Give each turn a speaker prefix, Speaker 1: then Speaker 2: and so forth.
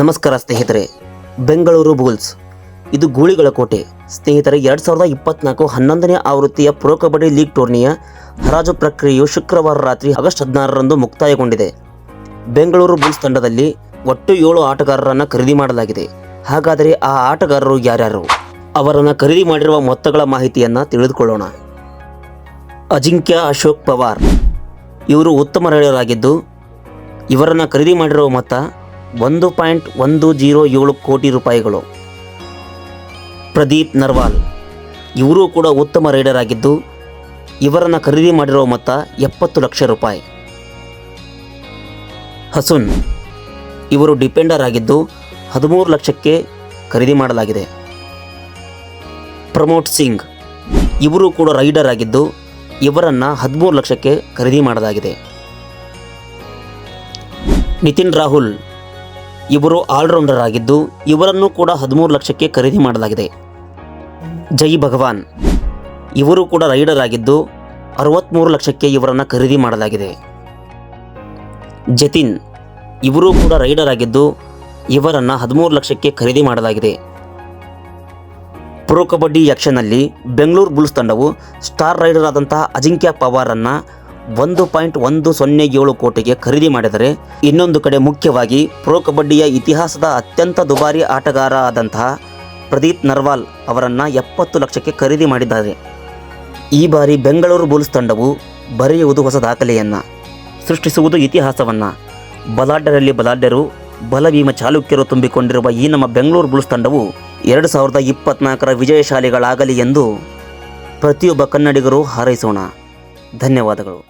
Speaker 1: ನಮಸ್ಕಾರ ಸ್ನೇಹಿತರೆ, ಬೆಂಗಳೂರು ಬುಲ್ಸ್. ಇದು ಗೂಳಿಗಳ ಕೋಟೆ. ಸ್ನೇಹಿತರೆ, ಎರಡು ಸಾವಿರದ ಇಪ್ಪತ್ನಾಲ್ಕು ಹನ್ನೊಂದನೇ ಆವೃತ್ತಿಯ ಪ್ರೊ ಕಬಡ್ಡಿ ಲೀಗ್ ಟೂರ್ನಿಯ ಹರಾಜು ಪ್ರಕ್ರಿಯೆಯು ಶುಕ್ರವಾರ ರಾತ್ರಿ ಆಗಸ್ಟ್ ಹದಿನಾರರಂದು ಮುಕ್ತಾಯಗೊಂಡಿದೆ. ಬೆಂಗಳೂರು ಬುಲ್ಸ್ ತಂಡದಲ್ಲಿ ಒಟ್ಟು ಏಳು ಆಟಗಾರರನ್ನು ಖರೀದಿ ಮಾಡಲಾಗಿದೆ. ಹಾಗಾದರೆ ಆ ಆಟಗಾರರು ಯಾರ್ಯಾರು? ಅವರನ್ನು ಖರೀದಿ ಮಾಡಿರುವ ಮೊತ್ತಗಳ ಮಾಹಿತಿಯನ್ನು ತಿಳಿದುಕೊಳ್ಳೋಣ. ಅಜಿಂಕ್ಯ ಅಶೋಕ್ ಪವಾರ್. ಇವರು ಉತ್ತಮ ರೈಡರ್ ಆಗಿದ್ದು ಇವರನ್ನು ಖರೀದಿ ಮಾಡಿರುವ ಮೊತ್ತ ಒಂದು ಪಾಯಿಂಟ್ ಒಂದು ಜೀರೋ ಏಳು ಕೋಟಿ ರೂಪಾಯಿಗಳು. ಪ್ರದೀಪ್ ನರ್ವಾಲ್. ಇವರೂ ಕೂಡ ಉತ್ತಮ ರೈಡರ್ ಆಗಿದ್ದು, ಇವರನ್ನು ಖರೀದಿ ಮಾಡಿರೋ ಮೊತ್ತ ಎಪ್ಪತ್ತು ಲಕ್ಷ ರೂಪಾಯಿ. ಹಸುನ್. ಇವರು ಡಿಪೆಂಡರ್ ಆಗಿದ್ದು, ಹದಿಮೂರು ಲಕ್ಷಕ್ಕೆ ಖರೀದಿ ಮಾಡಲಾಗಿದೆ. ಪ್ರಮೋದ್ ಸಿಂಗ್. ಇವರು ಕೂಡ ರೈಡರ್ ಆಗಿದ್ದು, ಇವರನ್ನು ಹದಿಮೂರು ಲಕ್ಷಕ್ಕೆ ಖರೀದಿ ಮಾಡಲಾಗಿದೆ. ನಿತಿನ್ ರಾಹುಲ್. ಇವರು ಆಲ್ರೌಂಡರ್ ಆಗಿದ್ದು ಇವರನ್ನು ಕೂಡ ಹದಿಮೂರು ಲಕ್ಷಕ್ಕೆ ಖರೀದಿ ಮಾಡಲಾಗಿದೆ. ಜೈ ಭಗವಾನ್. ಇವರು ಕೂಡ ರೈಡರ್ ಆಗಿದ್ದು ಅರವತ್ತ್ಮೂರು ಲಕ್ಷಕ್ಕೆ ಇವರನ್ನು ಖರೀದಿ ಮಾಡಲಾಗಿದೆ. ಜತಿನ್. ಇವರು ಕೂಡ ರೈಡರ್ ಆಗಿದ್ದು ಇವರನ್ನು ಹದಿಮೂರು ಲಕ್ಷಕ್ಕೆ ಖರೀದಿ ಮಾಡಲಾಗಿದೆ. ಪ್ರೊ ಕಬಡ್ಡಿ ಯಕ್ಷನಲ್ಲಿ ಬೆಂಗಳೂರು ಬುಲ್ಸ್ ತಂಡವು ಸ್ಟಾರ್ ರೈಡರ್ ಆದಂತಹ ಅಜಿಂಕ್ಯ ಪವಾರನ್ನು ಒಂದು ಪಾಯಿಂಟ್ ಒಂದು ಸೊನ್ನೆ ಏಳು ಕೋಟಿಗೆ ಖರೀದಿ ಮಾಡಿದರೆ ಇನ್ನೊಂದು ಕಡೆ ಮುಖ್ಯವಾಗಿ ಪ್ರೊ ಕಬಡ್ಡಿಯ ಇತಿಹಾಸದ ಅತ್ಯಂತ ದುಬಾರಿ ಆಟಗಾರ ಆದಂತಹ ಪ್ರದೀಪ್ ನರ್ವಾಲ್ ಅವರನ್ನು ಎಪ್ಪತ್ತು ಲಕ್ಷಕ್ಕೆ ಖರೀದಿ ಮಾಡಿದ್ದಾರೆ. ಈ ಬಾರಿ ಬೆಂಗಳೂರು ಬುಲ್ಸ್ ತಂಡವು ಬರೆಯುವುದು ಹೊಸ ದಾಖಲೆಯನ್ನು, ಸೃಷ್ಟಿಸುವುದು ಇತಿಹಾಸವನ್ನು. ಬಲಾಢ್ಯರಲ್ಲಿ ಬಲಾಢ್ಯರು, ಬಲಭೀಮ ಚಾಲುಕ್ಯರು ತುಂಬಿಕೊಂಡಿರುವ ಈ ನಮ್ಮ ಬೆಂಗಳೂರು ಬುಲ್ಸ್ ತಂಡವು ಎರಡು ಸಾವಿರದ ಇಪ್ಪತ್ನಾಲ್ಕರ ವಿಜಯಶಾಲಿಗಳಾಗಲಿ ಎಂದು ಪ್ರತಿಯೊಬ್ಬ ಕನ್ನಡಿಗರು ಹಾರೈಸೋಣ. ಧನ್ಯವಾದಗಳು